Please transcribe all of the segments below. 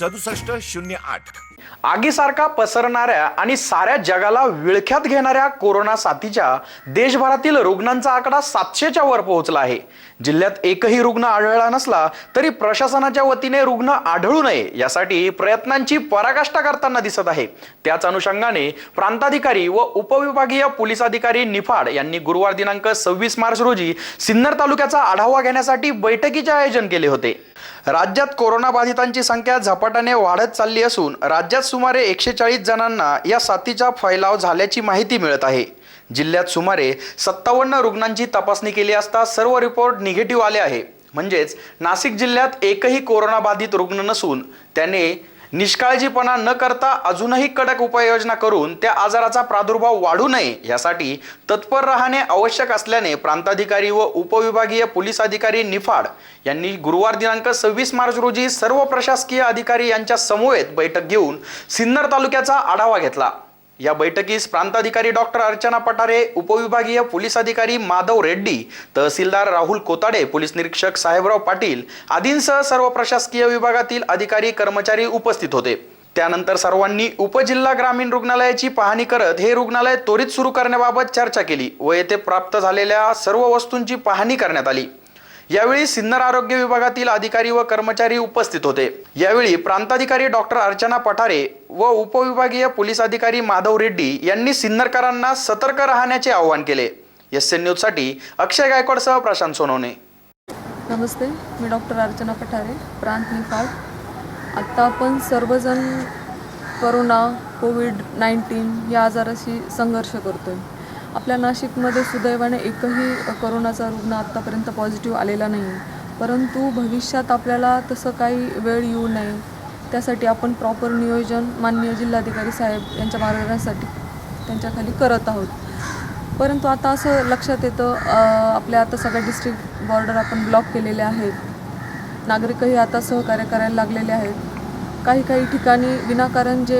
सदुसष्ट शून्य आठ. आगीसारखा पसरणाऱ्या आणि साऱ्या जगाला विळख्यात घेणाऱ्या कोरोना साथीच्या देशभरातील रुग्णांचा आकडा सातशेच्या वर पोहोचला आहे. जिल्ह्यात एकही रुग्ण आढळला नसला तरी प्रशासनाच्या वतीने रुग्ण आढळू नये यासाठी प्रयत्नांची पराकाष्ठा करताना दिसत आहे. त्याच अनुषंगाने प्रांताधिकारी व उपविभागीय पोलीस अधिकारी निफाड यांनी गुरुवार दिनांक सव्वीस मार्च रोजी सिन्नर तालुक्याचा आढावा घेण्यासाठी बैठकीचे आयोजन केले होते. राज्यात कोरोना बाधितांची संख्या झपाट्याने वाढत चालली असून राज्यात सुमारे एकशे चाळीस जणांना या साथीचा फैलाव झाल्याची माहिती मिळत आहे. जिल्ह्यात सुमारे सत्तावन्न रुग्णांची तपासणी केली असता सर्व रिपोर्ट निगेटिव्ह आले आहे. म्हणजेच नाशिक जिल्ह्यात एकही कोरोनाबाधित रुग्ण नसून त्याने निष्काळजीपणा न करता अजूनही कडक उपाययोजना करून त्या आजाराचा प्रादुर्भाव वाढू नये यासाठी तत्पर राहणे आवश्यक असल्याने प्रांताधिकारी व उपविभागीय पोलीस अधिकारी निफाड यांनी गुरुवार दिनांक सव्वीस मार्च रोजी सर्व प्रशासकीय अधिकारी यांच्या समवेत बैठक घेऊन सिन्नर तालुक्याचा आढावा घेतला. या बैठकीस प्रांताधिकारी डॉक्टर अर्चना पटारे उपविभागीय पोलीस अधिकारी माधव रेड्डी तहसीलदार राहुल कोताडे पोलीस निरीक्षक साहेबराव पाटील आदींसह सर्व प्रशासकीय विभागातील अधिकारी कर्मचारी उपस्थित होते. त्यानंतर सर्वांनी उपजिल्हा ग्रामीण रुग्णालयाची पाहणी करत हे रुग्णालय त्वरित सुरू करण्याबाबत चर्चा केली व येथे प्राप्त झालेल्या सर्व वस्तूंची पाहणी करण्यात आली. यावेळी सिन्नर आरोग्य विभागातील अधिकारी व कर्मचारी उपस्थित होते. यावेळी प्रांताधिकारी डॉक्टर अर्चना पठारे व उपविभागीय पोलीस अधिकारी माधव रेड्डी यांनी सिन्नरकरांना सतर्क राहण्याचे आवाहन केले. एस एन न्यूजसाठी अक्षय गायकवाडसह प्रशांत सोनवणे. नमस्ते मी डॉक्टर अर्चना पठारे प्रांत निफाड. आत्ता आपण सर्वजण करोना कोविड नाईन्टीन या आजाराशी संघर्ष करतो आहे आपल्या नाशिकमध्ये सुदैवाने एकही करोनाचा रुग्ण आत्तापर्यंत पॉझिटिव्ह आलेला नाही. परंतु भविष्यात आपल्याला तसं काही वेळ येऊ नये. त्यासाठी आपण प्रॉपर नियोजन माननीय जिल्हाधिकारी साहेब यांच्या मार्गदर्शनासाठी त्यांच्याखाली करत आहोत. परंतु आता असं लक्षात येतं आपल्या आता सगळ्या डिस्ट्रिक्ट बॉर्डर आपण ब्लॉक केलेले आहेत. नागरिकही आता सहकार्य करायला लागलेले आहेत. काही काही ठिकाणी विनाकारण जे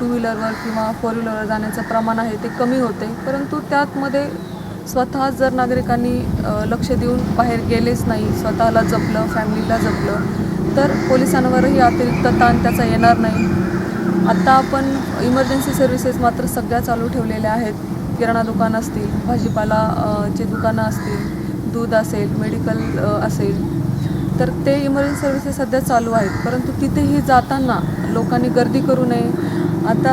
टू व्हीलरवर किंवा फोर व्हीलरवर जाण्याचं प्रमाण आहे ते कमी होते. परंतु त्यातमध्ये स्वतः जर नागरिकांनी लक्ष देऊन बाहेर गेलेच नाही स्वतःला जपलं फॅमिलीला जपलं तर पोलिसांवरही अतिरिक्त ताण त्याचा येणार नाही. आत्ता आपण इमर्जन्सी सर्व्हिसेस मात्र सगळ्या चालू ठेवलेल्या आहेत. किराणा दुकान असतील भाजीपाला चे दुकानं असतील दूध असेल मेडिकल असेल तर ते इमर्जन्सी सर्व्हिसेस सध्या चालू आहेत. परंतु तिथेही जाताना लोकांनी गर्दी करू नये. आता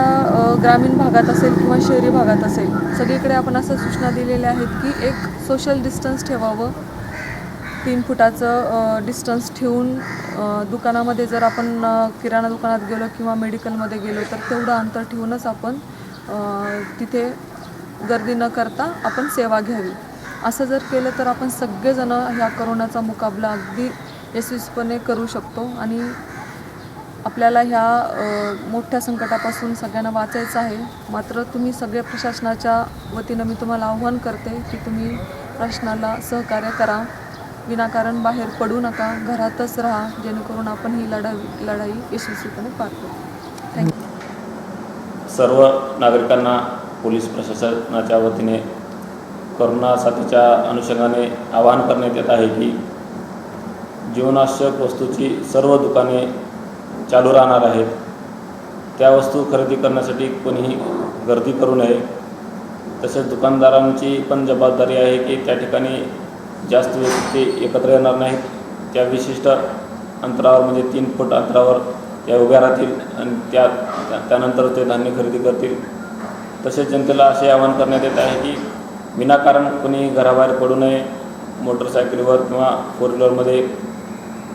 ग्रामीण भागात असेल किंवा शहरी भागात असेल सगळीकडे आपण असं सूचना दिलेल्या आहेत की एक सोशल डिस्टन्स ठेवावं. तीन फुटाचं डिस्टन्स ठेवून दुकानामध्ये जर आपण किराणा दुकानात गेलो किंवा मेडिकलमध्ये गेलो तर तेवढं अंतर ठेवूनच आपण तिथे गर्दी न करता आपण सेवा घ्यावी. असं जर केलं तर आपण सगळेजणं ह्या करोनाचा मुकाबला अगदी यशस्वीपणे करू शकतो आणि आपल्याला ह्या मोठ्या संकटापासून सगळ्यांना वाचायचं आहे. मात्र तुम्ही सगळे प्रशासनाच्या वतीनं मी तुम्हाला आव्हान करते की तुम्ही प्रशासनाला सहकार्य करा. विनाकारण बाहेर पडू नका घरातच राहा जेणेकरून आपण ही लढाई लढाई यशस्वीपणे पार करू थँक्यू सर्व नागरिकांना पोलीस प्रशासनाच्या वतीने करोना साथीच्या अनुषंगाने आवाहन करण्यात येत आहे की जीवनावश्यक वस्तूची सर्व दुकाने चालू राहणार आहेत. त्या वस्तू खरेदी करण्यासाठी कोणीही गर्दी करू नये. तसेच दुकानदारांची पण जबाबदारी आहे की त्या ठिकाणी जास्त व्यक्ती एकत्र येणार नाहीत. त्या विशिष्ट अंतरावर म्हणजे तीन फूट अंतरावर त्या उभ्या राहतील आणि त्या त्यानंतर ते धान्य खरेदी करतील. तसेच जनतेला असे आवाहन करण्यात येत आहे की विनाकारण कोणी घराबाहेर पडू नये. मोटरसायकलीवर किंवा फोर व्हीलरमध्ये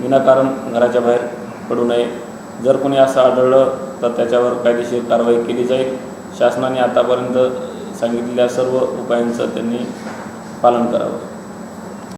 विनाकारण घराच्या बाहेर पडू नये. जर कोणी असं आढळलं तर त्याच्यावर कायदेशीर कारवाई केली जाईल. शासनाने आतापर्यंत सांगितलेल्या सर्व उपायांचं त्यांनी पालन करावं.